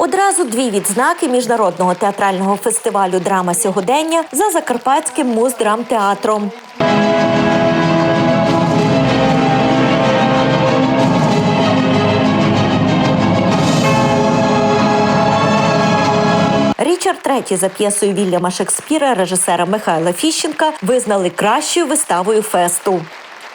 Одразу дві відзнаки міжнародного театрального фестивалю Драма сьогодення за закарпатським муздрамтеатром. Річард Третій за п'єсою Вільяма Шекспіра режисера Михайла Фіщенка визнали кращою виставою фесту.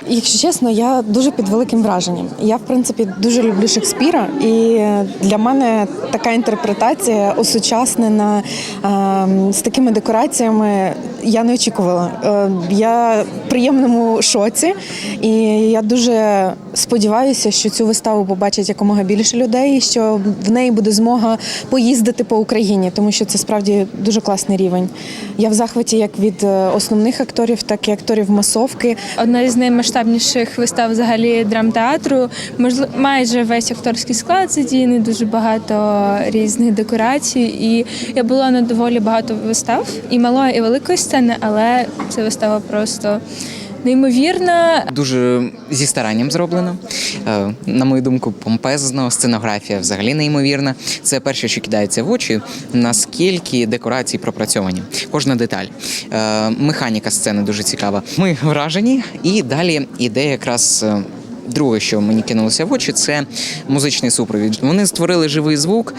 Якщо чесно, я дуже під великим враженням. Я, в принципі, дуже люблю Шекспіра, і для мене така інтерпретація осучаснена ем, з такими декораціями. Я не очікувала. Е, я в приємному шоці, і я дуже сподіваюся, що цю виставу побачать якомога більше людей, що в неї буде змога поїздити по Україні, тому що це справді дуже класний рівень. Я в захваті як від е, основних акторів, так і акторів масовки. Одна із наймасштабніших вистав взагалі драмтеатру. Можливо, майже весь акторський склад задіяний, дуже багато різних декорацій. І я була на доволі багато вистав і малої, і великої сцени, але ця вистава просто неймовірна. Дуже зі старанням зроблено. Е, На мою думку, помпезно, сценографія взагалі неймовірна. Це перше, що кидається в очі, наскільки декорації пропрацьовані. Кожна деталь. Е, Механіка сцени дуже цікава. Ми вражені, і далі іде якраз. е, Друге, що мені кинулося в очі, це музичний супровід. Вони створили живий звук,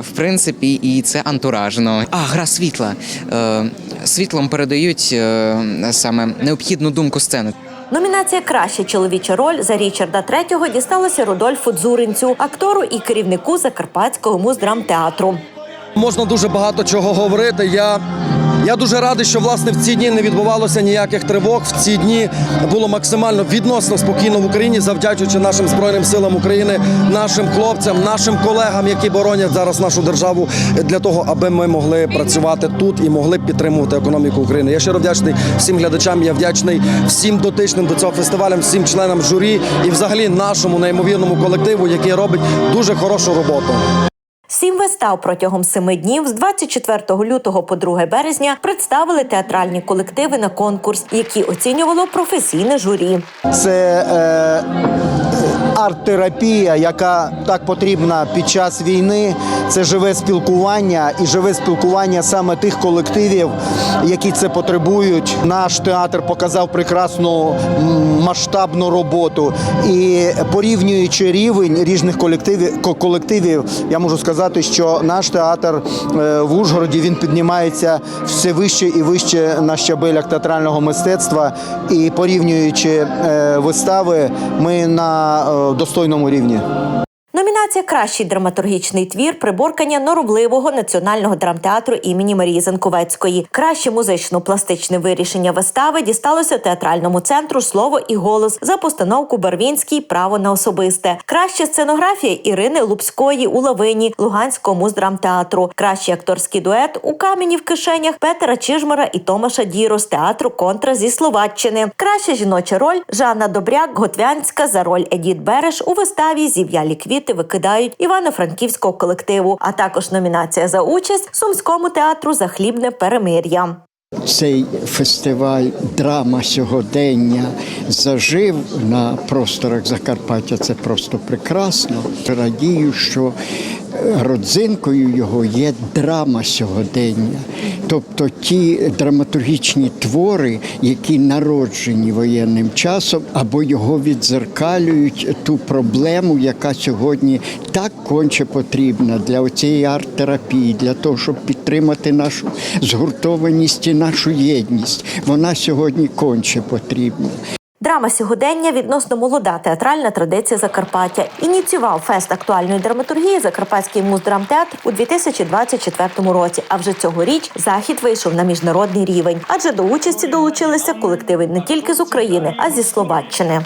в принципі, і це антуражно. А, гра світла. Е, Світлом передають е, саме необхідну думку сцени. Номінація Краща чоловіча роль за Річарда Третього дісталася Рудольфу Дзуринцю, актору і керівнику Закарпатського муздрамтеатру. Можна дуже багато чого говорити. Я, я дуже радий, що власне в ці дні не відбувалося ніяких тривог. В ці дні було максимально відносно спокійно в Україні, завдячуючи нашим збройним силам України, нашим хлопцям, нашим колегам, які боронять зараз нашу державу для того, аби ми могли працювати тут і могли підтримувати економіку України. Я щиро вдячний всім глядачам. Я вдячний всім дотичним до цього фестивалю, всім членам журі і, взагалі, нашому неймовірному колективу, який робить дуже хорошу роботу. Сім вистав протягом семи днів з 24 лютого по 2 березня представили театральні колективи на конкурс, які оцінювало професійне журі. Це е, арт-терапія, яка так потрібна під час війни. Це живе спілкування і живе спілкування саме тих колективів, які це потребують. Наш театр показав прекрасну масштабну роботу. І порівнюючи рівень різних колективів, колективів, я можу сказати, що наш театр е, в Ужгороді він піднімається все вище і вище на щабелях театрального мистецтва. І порівнюючи е, вистави, ми на е, достойному рівні. Номінація Кращий драматургічний твір приборкання норобливого національного драмтеатру імені Марії Занковецької. Краще музично-пластичне вирішення вистави дісталося театральному центру Слово і голос за постановку Барвінський Право на особисте. Краща сценографія Ірини Лупської у Лавині Луганського муздрамтеатру. Кращий акторський дует у камені в кишенях Петера Чижмара і Томаша Діро з театру Контра зі Словаччини. Краща жіноча роль Жанна Добряк Готвянська за роль Едіт Береш у виставі Зів'ялі квіти викидають Івано-Франківського колективу, а також номінація за участь Сумському театру за хлібне перемир'я. цей фестиваль драма сьогодення зажив на просторах Закарпаття. Це просто прекрасно. Радію, що родзинкою його є драма сьогодення, тобто ті драматургічні твори, які народжені воєнним часом, або його відзеркалюють ту проблему, яка сьогодні так конче потрібна для цієї арт-терапії, для того, щоб підтримати нашу згуртованість і нашу єдність. Вона сьогодні конче потрібна. Драма сьогодення відносно молода театральна традиція Закарпаття. Ініціював фест актуальної драматургії Закарпатський муздрамтеатр у 2024 році. А вже цьогоріч захід вийшов на міжнародний рівень, адже до участі долучилися колективи не тільки з України, а зі Словаччини.